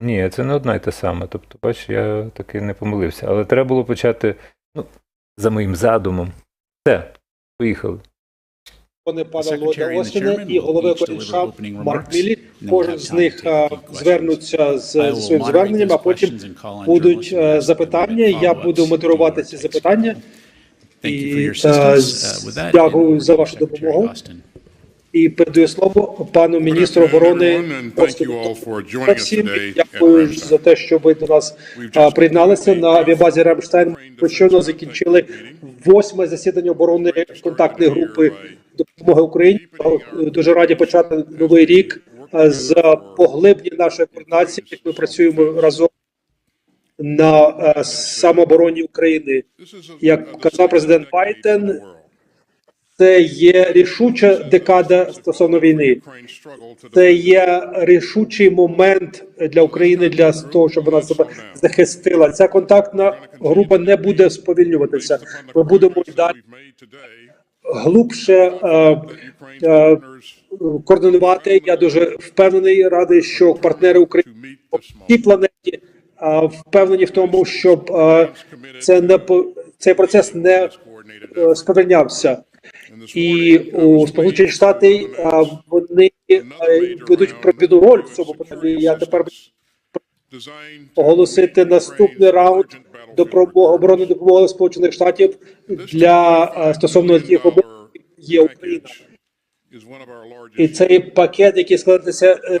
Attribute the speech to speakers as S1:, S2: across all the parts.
S1: Ні, це не одна й те саме. Тобто, бач, я таки не помилився. Але треба було почати ну, за моїм задумом. Все, поїхали.
S2: Вони
S3: The
S2: пана Ллойда Остіна і голови коріша Марк Мілі. Кожен з них звернуться з, зі своїм зверненням, а потім будуть е, запитання. Я буду модерувати ці запитання. І, е,
S3: Uh,
S2: дякую за вашу допомогу. І передаю слово пану міністру оборони. Всім дякую за те, що ви до нас приєдналися на авіабазі Рамштайн. Ми щойно закінчили восьме засідання оборони контактної групи допомоги Україні. Дуже раді почати новий рік з поглиблення нашої координації. як Ми працюємо разом на а, самообороні України. Як казав президент Байден. Це є рішуча декада стосовно війни. Це є рішучий момент для України для того, щоб вона себе захистила. Ця контактна група не буде сповільнюватися. Ми будемо далі глубше е, е, координувати. Я дуже впевнений, радий, що партнери України по всій планеті е, впевнені в тому, щоб е, це не цей процес не е, сповільнявся. І у Сполучені Штати вони е, ведуть провідну роль в цьому питанні. Я тепер оголосити наступний раунд допомоги оборони допомоги Сполучених Штатів для стосовно тих оборони, є Україна. І цей пакет, який складається е,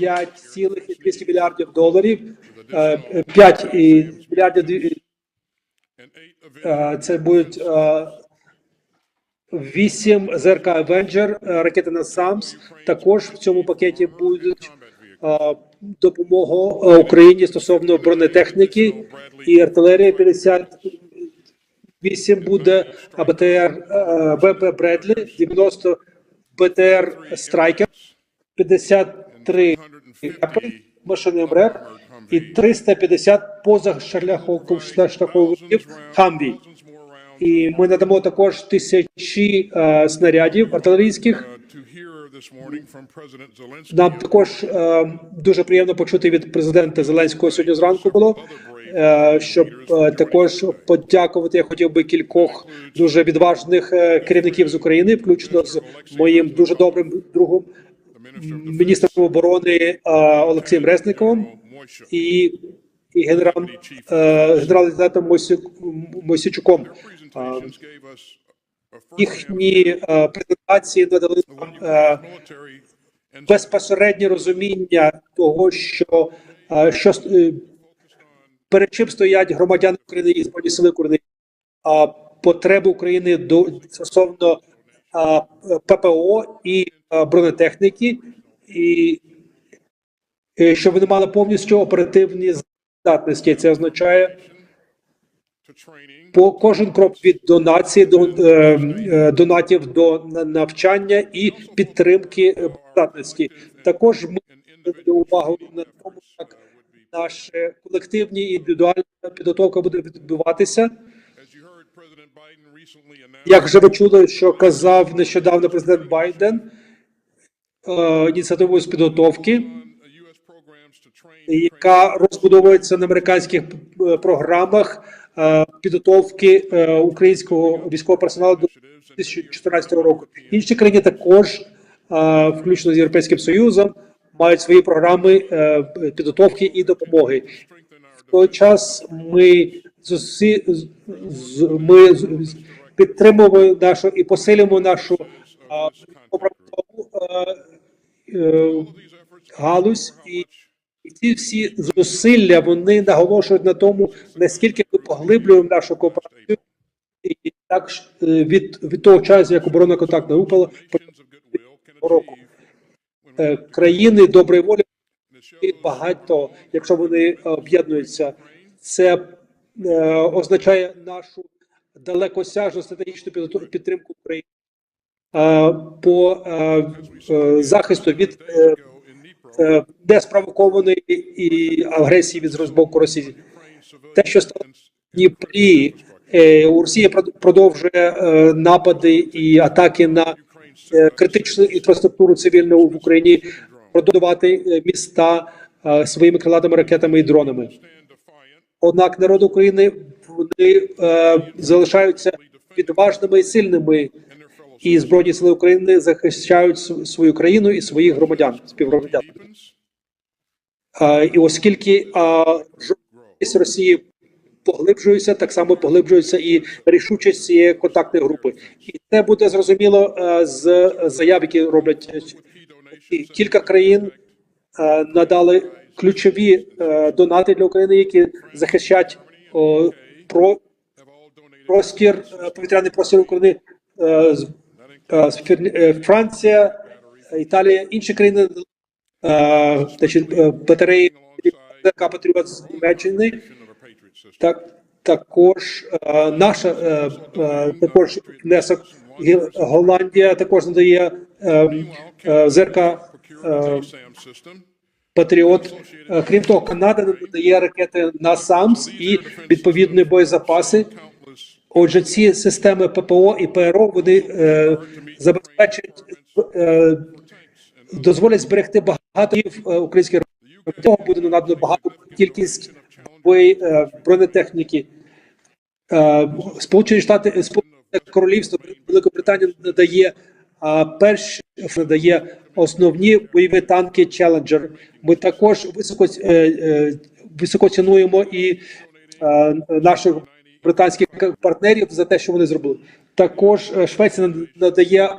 S4: Helps Ukraine
S2: 5,200 мільярдів доларів, е, 5 і мільярдів е, це будуть е, 8 ЗРК Avenger, е, ракети на САМС. Також в цьому пакеті будуть е, допомога е, Україні стосовно бронетехніки і артилерії 58 буде БТР БП Бредлі, 90 БТР Страйкер, 53 Апель, машини МРЕР і 350 позашляховиків Хамві.
S4: thousands more rounds
S2: І ми надамо також тисячі е, снарядів артилерійських. Нам також е, дуже приємно почути від президента Зеленського сьогодні зранку було. е, Щоб е, також подякувати, я хотів би кількох дуже відважних е, керівників з України, включно з моїм дуже добрим другом, міністром оборони Олексієм Резниковим і, і генералом е,
S4: us a first
S2: Їхні е, презентації надали нам е, безпосереднє розуміння того, що, що перед чим стоять громадяни України і збройні сили України, потреби України до стосовно ППО і бронетехніки, і щоб вони мали повністю оперативні здатності. Це означає по кожен крок від донації до е, е, донатів до навчання і підтримки е, здатності. Також ми звернули увагу на тому, як наша колективні і індивідуальна підготовка буде відбуватися. Як вже ви чули, що казав нещодавно президент Байден е, ініціативою з підготовки, яка розбудовується на американських е, програмах е, підготовки е, українського військового персоналу до 2014 року. Інші країни також, е, включно з Європейським Союзом, мають свої програми е, підготовки і допомоги. В той час ми зусі, ми підтримуємо нашу і посилюємо нашу е, е, галузь і і ці всі зусилля вони наголошують на тому, наскільки ми поглиблюємо нашу кооперацію, і так е, від, від того часу, як оборона контактна група року. Е, країни доброї волі багато, якщо вони е, об'єднуються, це е, означає нашу далекосяжну стратегічну підтримку України е, по е, захисту від е, е, неспровокованої і агресії від з боку Росії. Те, що стало в Дніпрі, е, у Росії продовжує е, напади і атаки на е, критичну інфраструктуру цивільну в Україні, продовжувати е, міста, своїми крилатими ракетами і дронами. Однак народ України вони залишаються відважними і сильними, і збройні сили України захищають свою країну і своїх громадян, співгромадян. І оскільки жорсткість Росії поглиблюється, так само поглиблюється і рішучість цієї контактної групи. І це буде зрозуміло з заяв, які роблять е, і кілька країн надали ключові е, донати для України, які захищать о, про простір е, повітряний простір України. Е, е, Франція, Італія, інші країни, е, батареї Патріот з Німеччини. Так, також наша також внесок Голландія також надає ЗРК е, Патріот. Крім того, Канада надає ракети на САМС і відповідні боєзапаси. Отже, ці системи ППО і ПРО вони е, забезпечать е, дозволять зберегти багато е, українських. Того буде надано багато кількість е, бронетехніки. Е, Сполучені Штати Сполучене Королівство Великобританія надає а перші надає основні бойові танки Challenger. Ми також високо е, е, високо цінуємо і е, наших британських партнерів за те, що вони зробили. Також е, Швеція надає е,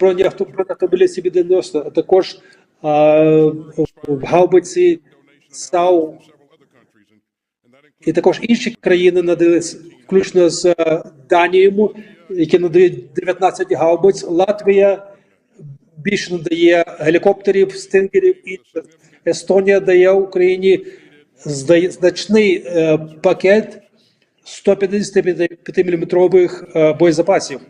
S2: бронеавто- бронеавтомобілі CB-90, а також е, гаубиці САУ і також інші країни надали, включно з Данією, які надають 19 гаубиць. Латвія більше надає гелікоптерів, стингерів. І Естонія дає Україні значний пакет 155 мм боєзапасів.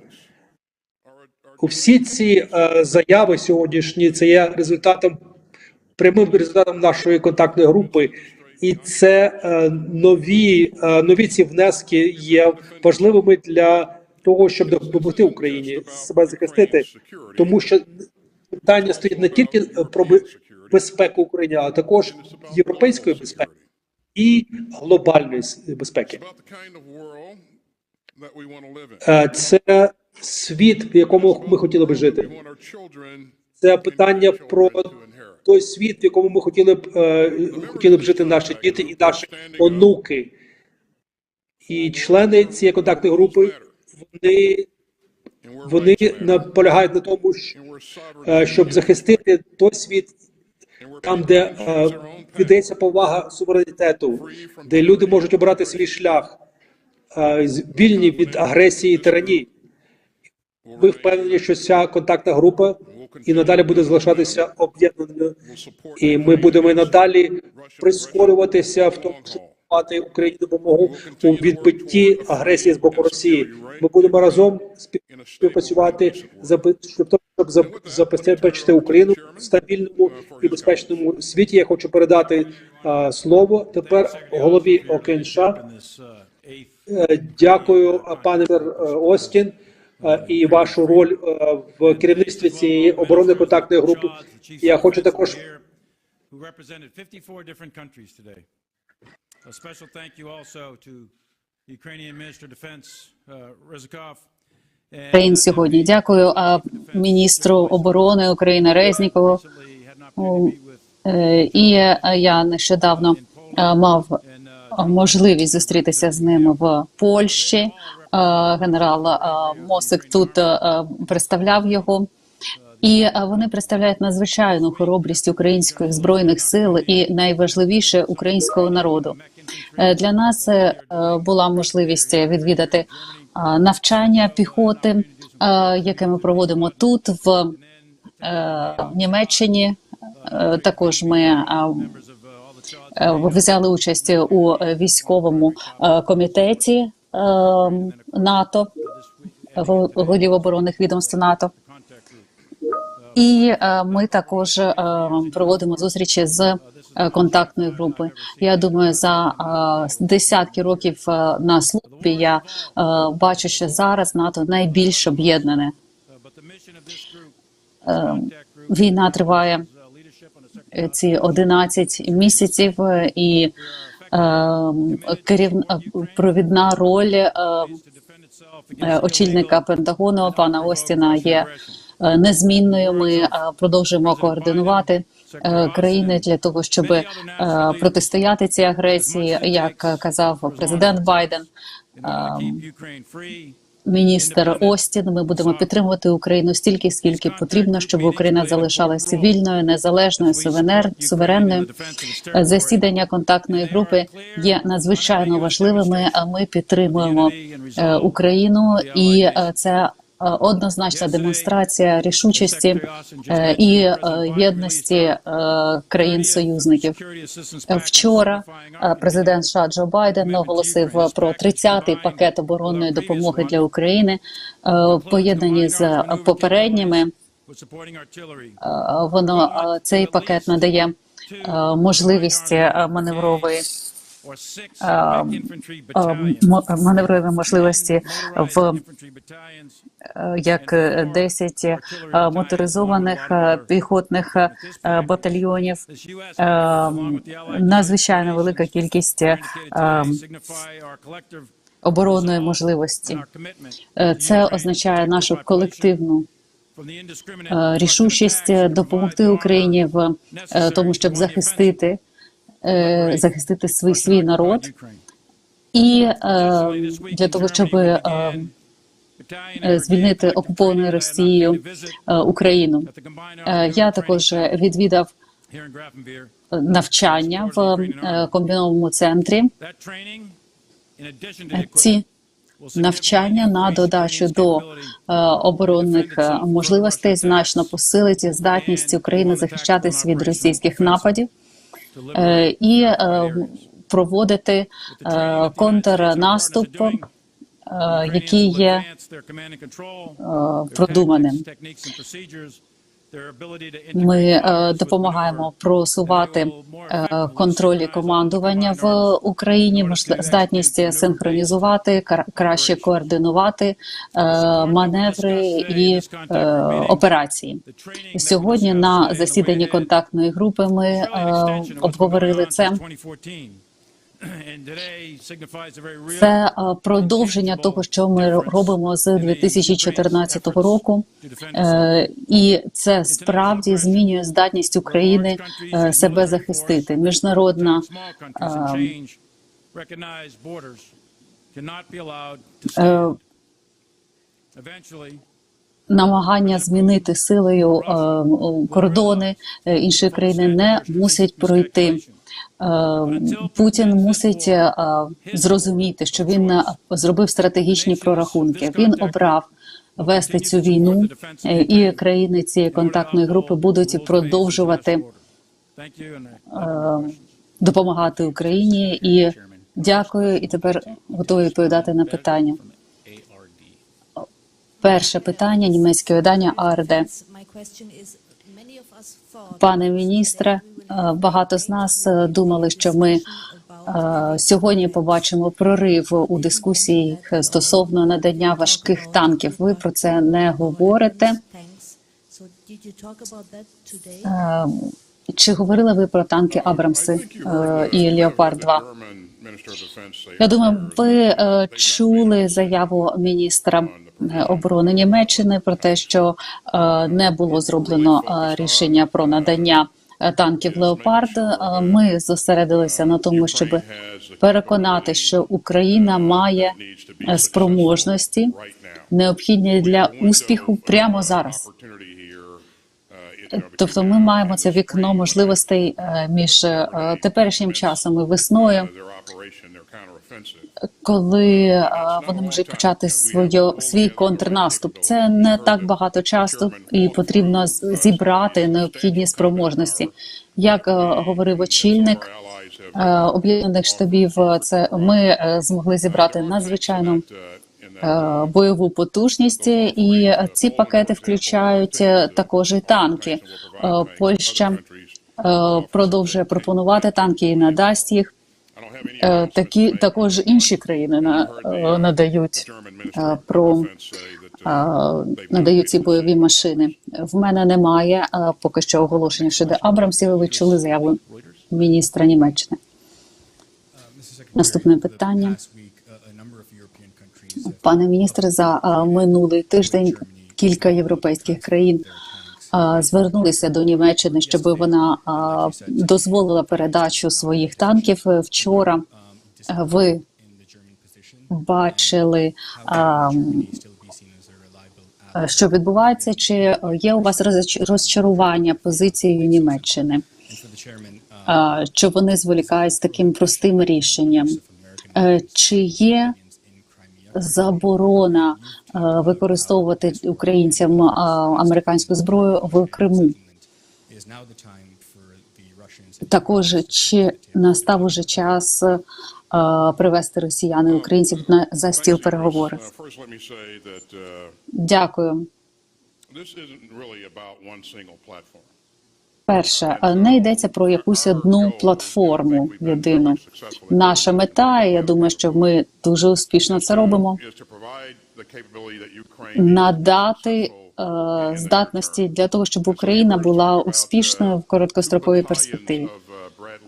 S2: Всі ці е, заяви сьогоднішні це є результатом прямим результатом нашої контактної групи, і це е, нові, е, нові ці внески є важливими для того, щоб допомогти Україні себе захистити, тому що питання стоїть не тільки про безпеку України, а також європейської безпеки і глобальної безпеки. Е, Це світ, в якому ми хотіли би жити. Це питання про той світ, в якому ми хотіли б е, хотіли б жити наші діти і наші онуки. І члени цієї контактної групи вони, вони наполягають на тому, е, щоб захистити той світ, там, де е, повага суверенітету, де люди можуть обрати свій шлях, е, вільні від агресії і тиранії. Ми впевнені, що ця контактна група і надалі буде залишатися об'єднаною, і ми будемо і надалі прискорюватися в тому, щоб давати Україні допомогу у відбитті агресії з боку Росії. Ми будемо разом співпрацювати щоб щоб заб- забезпечити Україну в стабільному і безпечному світі. Я хочу передати а, слово тепер голові ОКНШ. Е, Дякую, пане е, Остін, е, і вашу роль в керівництві цієї оборонної контактної групи. Я хочу також
S3: who represented 54 different countries today. A special thank you also to Ukrainian Minister of Defense uh, Reznikov. Uh,
S5: сьогодні. Дякую міністру оборони України Резнікову. Е, І я нещодавно мав можливість зустрітися з ним в Польщі. Генерал Мосик тут представляв його. І е, вони представляють надзвичайну хоробрість українських збройних сил і найважливіше українського народу. Е, Для нас е, була можливість відвідати навчання піхоти, яке ми проводимо тут в Німеччині. Також ми взяли участь у військовому комітеті НАТО, гол- голів оборонних відомств НАТО. І е, ми також е, проводимо зустрічі з е, контактної групи. Я думаю, за десятки років на службі я бачу, що зараз НАТО найбільш об'єднане. Війна триває ці 11 місяців і е, провідна роль очільника Пентагону пана Остіна є незмінною. Ми е, продовжуємо координувати е, країни для того, щоб е, протистояти цій агресії, як е, казав президент Байден. Ем, Міністр Остін, ми будемо підтримувати Україну стільки, скільки потрібно, щоб Україна залишалася вільною, незалежною, суверенер, суверенною. Е, Засідання контактної групи є надзвичайно важливими. Ми підтримуємо е, Україну, і е, це е, однозначна демонстрація рішучості е, і е, єдності е, країн-союзників. Е, Вчора е, президент США Джо Байден оголосив про 30-й пакет оборонної допомоги для України, е, поєднані з попередніми. Е, Воно е, цей пакет надає е, можливість е, маневрової е, е, м- маневрової можливості в е, як е, 10 е, моторизованих піхотних батальйонів. Надзвичайно велика кількість оборонної можливості. Це означає нашу колективну рішучість допомогти Україні в тому, щоб захистити е, захистити свій свій народ, і е, для того, щоб е, звільнити окупованою Росією Україну. Я також відвідав навчання в комбінованому центрі. Ці навчання на додачу до оборонних можливостей значно посилить здатність України захищатись від російських нападів і е, проводити е, контрнаступ, е, який є е, продуманим. Ми е, допомагаємо просувати е, контроль і командування в Україні, можли- здатність синхронізувати, кра- краще координувати е, маневри і операції. Сьогодні на засіданні контактної групи ми обговорили це. Це е, продовження того, що ми робимо з 2014 року, Е, і це справді змінює здатність України е, себе захистити. Міжнародна намагання змінити силою е, кордони е, іншої країни не мусить пройти. Е, Путін мусить зрозуміти, що він зробив стратегічні прорахунки. Він обрав вести цю війну, і країни цієї контактної групи будуть продовжувати допомагати Україні. І дякую. І тепер готові відповідати на питання. Перше питання німецьке видання АРД. Пане міністре, е, багато з нас е, думали, що ми е, сьогодні побачимо прорив у дискусіях стосовно надання важких танків. Ви про це не говорите. Чи говорили ви про танки Абрамси і Леопард 2 Я думаю, ви е, чули заяву міністра е, оборони Німеччини про те, що е, не було зроблено рішення про надання танків Леопард. Ми зосередилися на тому, щоб переконати, що Україна має спроможності необхідні для успіху прямо зараз. Тобто, ми маємо це вікно можливостей е, між е, теперішнім часом і весною, коли е, вони можуть почати своє свій контрнаступ. Це не так багато часу, і потрібно зібрати необхідні спроможності. Як говорив очільник об'єднаних штабів, це ми змогли зібрати надзвичайно бойову потужність, і е, ці пакети включають е, також і танки. Е, Польща е, продовжує пропонувати танки і надасть їх. Е, Такі також інші країни на, е, надають е, про надають ці бойові машини. В мене немає е, поки що оголошення щодо Абрамсів. Ви чули заяву міністра Німеччини. Наступне питання. Пане міністре, за минулий тиждень кілька європейських країн звернулися до Німеччини, щоб вона дозволила передачу своїх танків. Вчора ви бачили, що відбувається, чи є у вас розч- розчарування позицією Німеччини? Що вони зволікають з таким простим рішенням? Е, Чи є заборона е, використовувати українцям е, американську зброю в Криму? Також чи настав уже час е, привести росіян і українців на за стіл переговорів? Дякую.
S4: this.
S5: Перше, е, не йдеться про якусь одну платформу єдину. Наша мета, і я думаю, що ми дуже успішно це робимо. Надати е, здатності для того, щоб Україна була успішною в короткостроковій перспективі.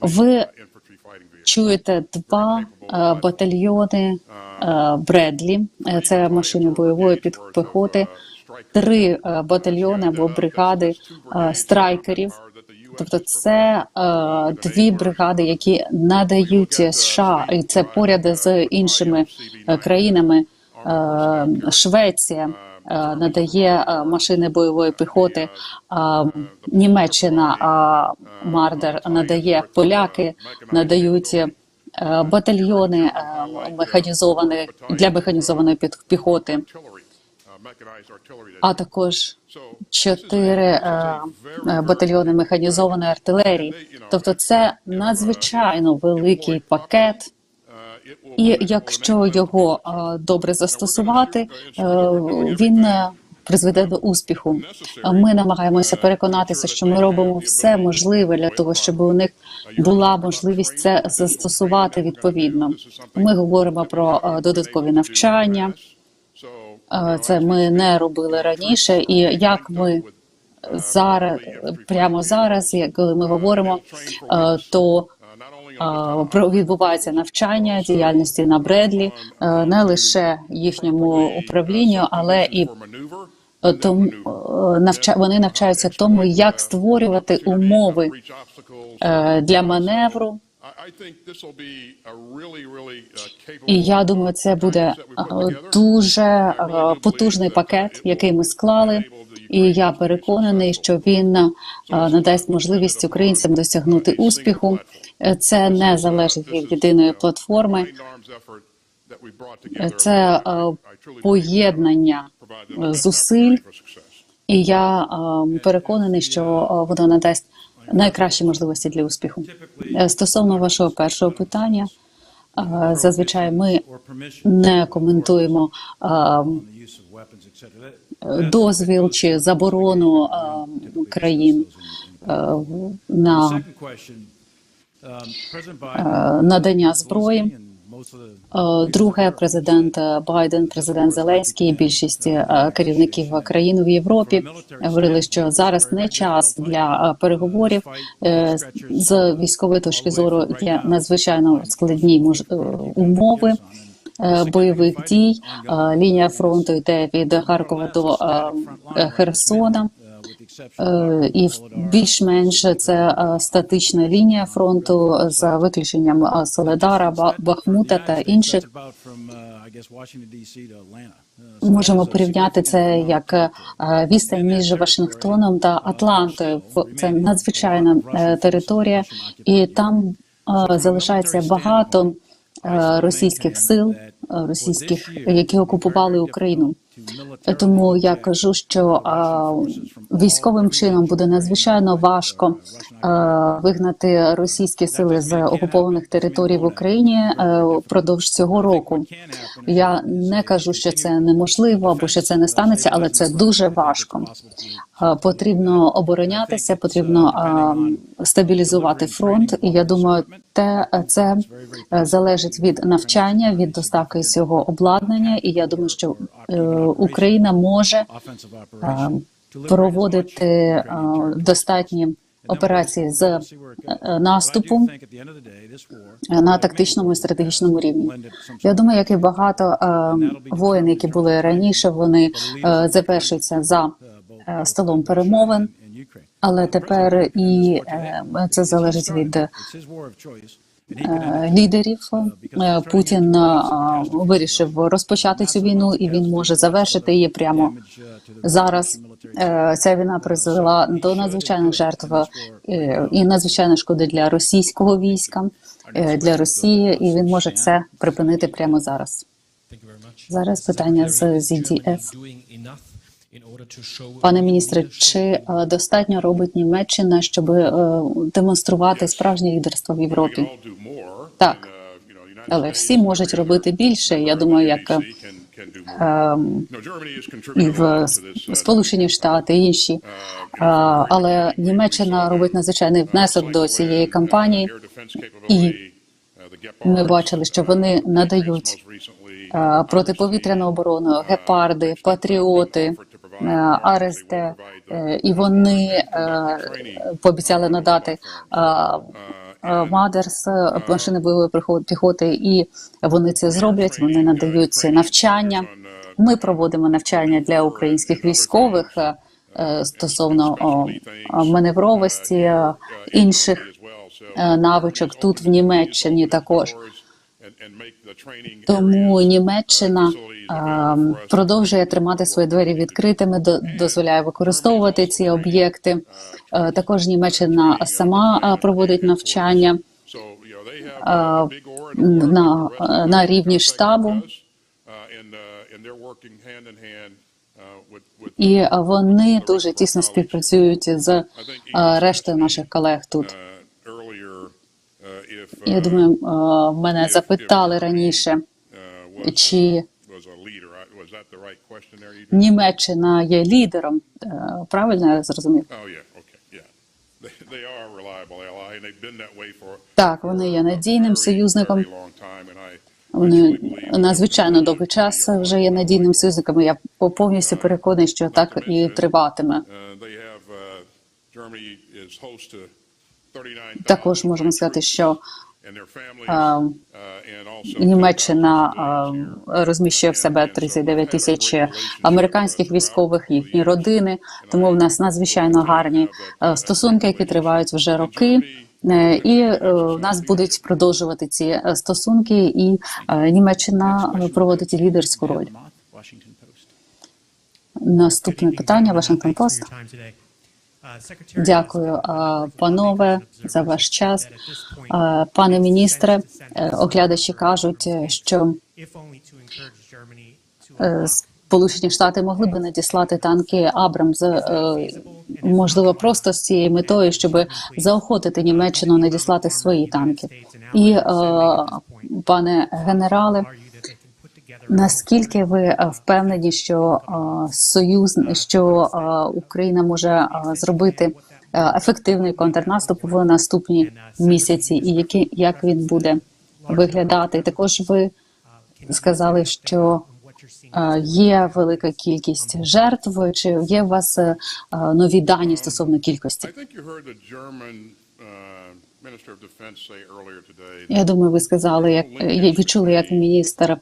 S5: Ви чуєте два е, батальйони е, Бредлі, е, це машини бойової підпіхоти, три е, батальйони або бригади страйкерів. Тобто, це е, дві бригади, які надають США, і це поряд з іншими е, країнами. Е, Швеція е, надає е, машини бойової піхоти. е, Німеччина е, Мардер надає поляки, надають е, батальйони механізовані для механізованої піхоти, а також чотири е, е, батальйони механізованої артилерії. Тобто, це надзвичайно великий пакет. І якщо його е, добре застосувати, він призведе до успіху. Ми намагаємося переконатися, що ми робимо все можливе для того, щоб у них була можливість це застосувати відповідно. Ми говоримо про додаткові навчання. Е, Це ми не робили раніше, і як ми зараз прямо зараз, як коли ми говоримо, е, то е, відбувається навчання діяльності на Бредлі, не лише їхньому управлінню, але і тому навча вони навчаються тому, як створювати умови для маневру. І я думаю, це буде е, дуже е, потужний пакет, який ми склали. І я переконаний, що він е, надасть можливість українцям досягнути успіху. Е, Це не залежить від єдиної платформи. Е, Це е, поєднання е, зусиль, і я е, переконаний, що е, воно надасть найкращі можливості для успіху. Е, Стосовно вашого першого питання, е, зазвичай ми не коментуємо е, дозвіл чи заборону країн на надання зброї. Е, Друге, президент Байден, президент Зеленський, більшість е, керівників країн в Європі говорили, що зараз не час для е, переговорів Е, з військової точки зору. Є надзвичайно складні е, умови. е, Бойових дій Е, лінія фронту йде від Харкова до е, е, Херсона, і в- більш-менш це е, статична лінія фронту за виключенням е, Соледара, Ба- Бахмута та інших. Можемо порівняти це як е, відстань між Вашингтоном та Атлантою. Це надзвичайна е, територія, і там е, залишається багато е, російських сил, е, російських, які окупували Україну. Тому я кажу, що е, військовим чином буде надзвичайно важко е, вигнати російські сили з окупованих територій в Україні е, впродовж цього року. Я не кажу, що це неможливо або що це не станеться, але це дуже важко. Е, Потрібно оборонятися, потрібно е, стабілізувати фронт. І я думаю, те це е, залежить від навчання, від доставки цього обладнання. І я думаю, що Україна може е, проводити е, достатні операції з е, наступу е, на тактичному і стратегічному рівні. Я думаю, як і багато е, воїн, які були раніше, вони е, завершуються за е, столом перемовин, але тепер і е, це залежить від е, лідерів. Е, Путін е, вирішив розпочати цю війну, і він може завершити її прямо зараз. Е, Ця війна призвела до надзвичайних жертв е, і надзвичайної шкоди для російського війська, е, для Росії, і він може це припинити прямо зараз. Зараз питання з ZDF. Пане міністре, чи е, достатньо робить Німеччина, щоб е, демонструвати справжнє лідерство в Європі? Так. Але всі можуть робити більше. Я думаю, як е, і в Сполучені Штати, і інші. Але Німеччина робить надзвичайний внесок до цієї кампанії. І ми бачили, що вони надають протиповітряну оборону, гепарди, патріоти, е, АРСТ, е, і вони е, пообіцяли надати Мадерс, машини бойової піхоти, і вони це зроблять. Вони надають навчання. Ми проводимо навчання для українських військових стосовно маневровості інших навичок тут в Німеччині також. Тому Німеччина е, продовжує тримати свої двері відкритими, до- дозволяє використовувати ці об'єкти. Е, Також Німеччина сама е, проводить навчання
S4: uh,
S5: на, на рівні штабу,
S4: uh,
S5: і е, вони дуже тісно співпрацюють з е, рештою наших колег тут. Я думаю, е, мене запитали раніше, чи Німеччина є лідером. Е, Правильно я зрозумів?
S4: Oh,
S5: Так, вони є надійним союзником. Вони надзвичайно довгий час вже є надійним союзником. Я повністю переконаний, що так і триватиме. Також можемо сказати, що
S4: uh,
S5: Німеччина розміщує в себе 39 тисяч американських військових, їхні родини. Тому в нас надзвичайно гарні е, стосунки, які тривають вже роки. Е, І е, в нас будуть продовжувати ці стосунки, і Німеччина проводить лідерську роль. Наступне питання, Вашингтон Пост. Дякую, панове, за ваш час. Пане міністре, е, оглядачі кажуть, що е, Сполучені Штати могли би надіслати танки Абрамс, е, можливо, просто з цією метою, щоб заохотити Німеччину надіслати свої танки. І пане генерале, наскільки ви е, впевнені, що е, союз, що е, Україна може зробити ефективний контрнаступ в наступні місяці, і які як він буде виглядати? Також ви сказали, що є велика кількість жертв. Чи є у вас нові дані стосовно кількості?
S4: Uh,
S5: Я думаю, ви сказали, як відчули, як міністр е,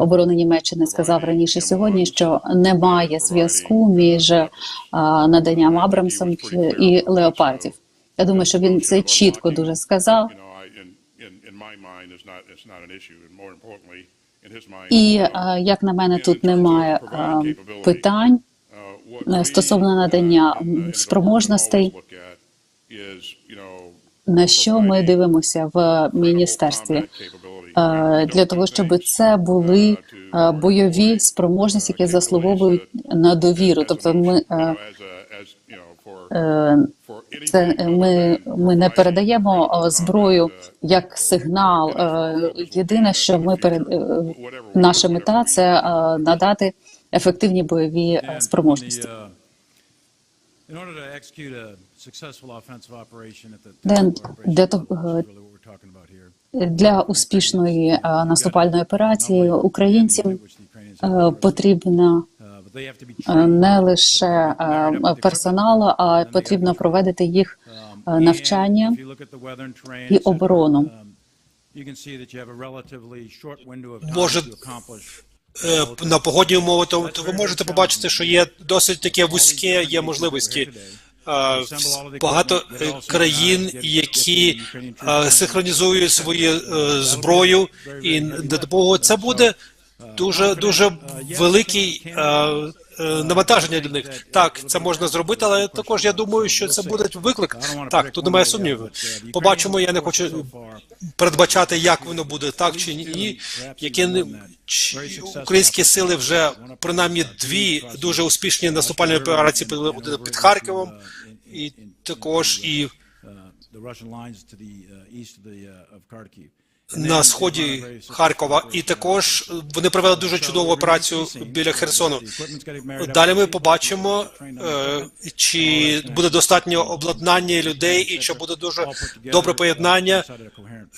S5: оборони Німеччини сказав раніше сьогодні, що немає зв'язку між е, наданням Абрамсом і леопардів. Я думаю, що він це чітко дуже сказав. І е, як на мене, тут немає е, питань
S4: uh,
S5: е, стосовно надання спроможностей. На що ми дивимося в міністерстві для того, щоб це були бойові спроможності, які заслуговують на довіру. Тобто, ми е, це ми, ми не передаємо зброю як сигнал. Єдине, що ми перед е, наша мета це надати ефективні бойові спроможності. Е,
S3: here.
S5: Для успішної е, наступальної операції українцям е,
S6: Uh,
S5: е,
S6: trained.
S5: не лише е, персоналу, а потрібно проводити їх
S6: Um,
S5: е, навчання і оборону.
S6: um,
S2: Може, Е, на погодні умови, то, то ви можете побачити, що є досить таке вузьке є можливості. Е, Багато е, країн, які е, синхронізують свою зброю, і до допомогу це буде дуже дуже великий е, е, навантаження для них. Так, це можна зробити, але також я думаю, що це буде виклик. Так, тут немає сумніву. Побачимо. Я не хочу передбачати, як воно буде, так чи ні. Які чи- українські сили вже принаймні дві дуже успішні наступальні операції під Харковом, і також і на сході Харкова. І також вони провели дуже чудову операцію біля Херсону. Далі ми побачимо, е, чи буде достатньо обладнання людей, і чи буде дуже добре поєднання.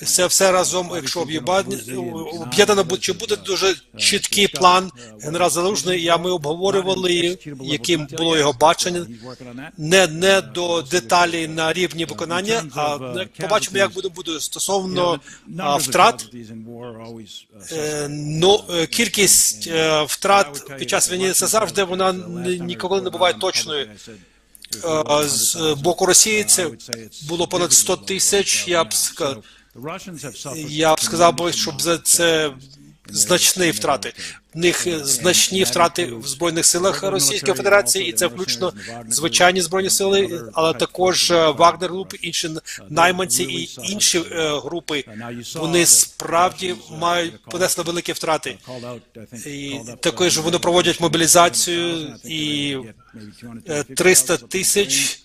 S2: Це все разом, якщо об'єднано, чи буде дуже чіткий план. Генерал Залужний, я ми обговорювали, яким було його бачення. Не, не до деталей на рівні виконання, а побачимо, як буде, буде стосовно втрат. Е, Ну, е, кількість е, втрат під час війни це завжди вона ні- ніколи не буває точною. З боку Росії це було понад 100 тисяч. Я б сказав, я б сказав щоб за це значні втрати. В них е, значні втрати в збройних силах Російської Федерації, і це включно звичайні збройні сили, але також е, Вагнер груп, інші найманці і інші е, групи. Вони справді мають понесли великі втрати. І також вони проводять мобілізацію і е, 300 тисяч,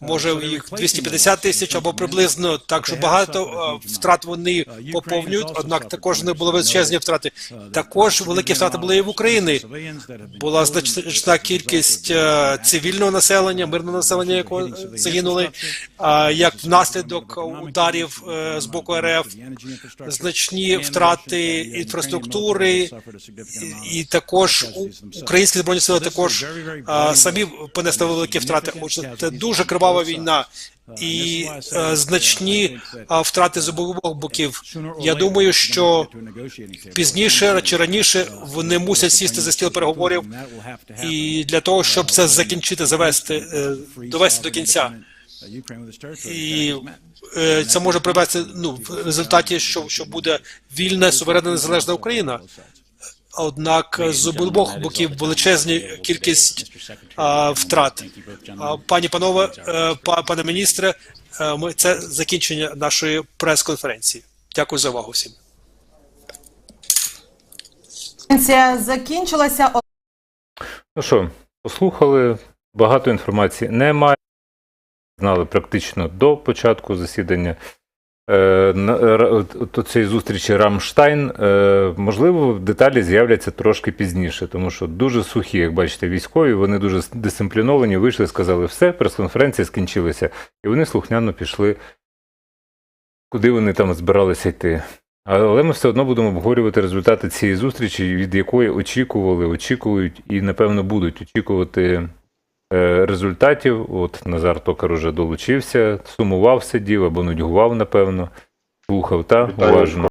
S2: може їх 250 тисяч або приблизно. Так що багато е, втрат вони поповнюють. Однак також не були величезні втрати. Також великі втрати були і в Україні. Була значна кількість е, цивільного населення, мирного населення, якого загинули, як внаслідок ударів е, з боку РФ, значні втрати інфраструктури, і також українські збройні сили також самі понесли великі втрати. Отже, це дуже кривава війна і е, значні втрати з обох боків. Я думаю, що пізніше чи раніше вони мусять сісти за стіл переговорів і для того, щоб це закінчити, завести, е, довести до кінця. І е, це може привести ну, в результаті, що, що буде вільна, суверенна, незалежна Україна. Однак з обох боків величезні кількість а, втрат. А, пані панове, е, па- пане міністре, е, ми це закінчення нашої прес-конференції. Дякую за увагу всім.
S7: Конференція закінчилася.
S1: Ну що, послухали, багато інформації немає. Знали практично до початку засідання. Е, цієї зустрічі Рамштайн, е, можливо, деталі з'являться трошки пізніше, тому що дуже сухі, як бачите, військові, вони дуже дисципліновані, вийшли, сказали, все, прес-конференція скінчилася. І вони слухняно пішли, куди вони там збиралися йти. Але ми все одно будемо обговорювати результати цієї зустрічі, від якої очікували, очікують і, напевно, будуть очікувати результатів. От Назар Токар уже долучився, сумував, сидів або нудьгував, напевно, слухав та уважно.